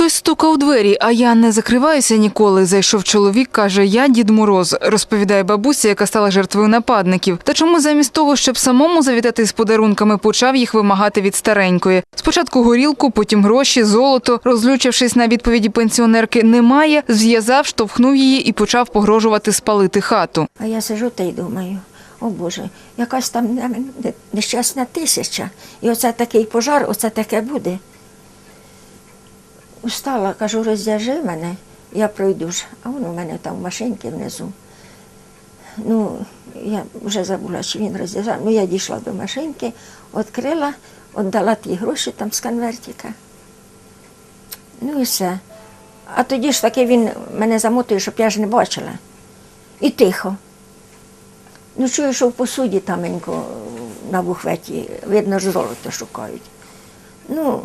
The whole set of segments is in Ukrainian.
Хтось стука у двері, а я не закриваюся ніколи. Зайшов чоловік, каже, я Дід Мороз, розповідає бабуся, яка стала жертвою нападників. Та чому замість того, щоб самому завітати з подарунками, почав їх вимагати від старенької. Спочатку горілку, потім гроші, золото. Розлючившись на відповіді пенсіонерки немає, зв'язав, штовхнув її і почав погрожувати спалити хату. А я сижу та й думаю, о Боже, якась там не- не- нещасна тисяча. І оце такий пожар, оце таке буде. Устала, кажу, роздяжи мене, я пройду ж. А воно у мене там в машинці внизу. Ну, я вже забула, чи він роздяжав. Ну, я дійшла до машинки, відкрила, віддала ті гроші там з конвертика. Ну і все. А тоді ж таки він мене замотує, щоб я ж не бачила. І тихо. Ну, чую, що в посуді таменько на бухветі, видно, ж золото шукають. Ну,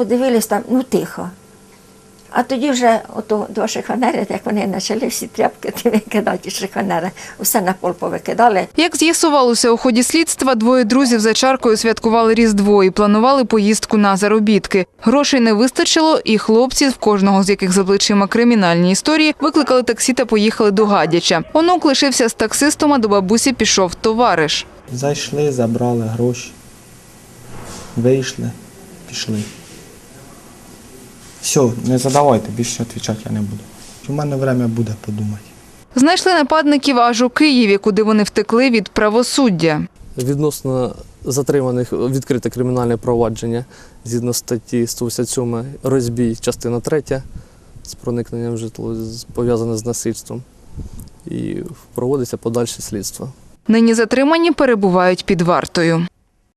подивились там, ну тихо. А тоді вже ото два шифонери, як вони почали всі тряпки викидати шифонери, все на пол повикидали. Як з'ясувалося у ході слідства, двоє друзів за чаркою святкували Різдво і планували поїздку на заробітки. Грошей не вистачило, і хлопці, в кожного з яких за плечима кримінальні історії, викликали таксі та поїхали до Гадяча. Онук лишився з таксистом, а до бабусі пішов товариш. Зайшли, забрали гроші, вийшли, пішли. Все, не задавайте, більше відповідати я не буду. У мене время буде подумати. Знайшли нападників аж у Києві, куди вони втекли від правосуддя. Відносно затриманих відкрите кримінальне провадження згідно статті 187 розбій, частина 3 з проникненням в житло пов'язане з насильством. І проводиться подальше слідство. Нині затримані перебувають під вартою.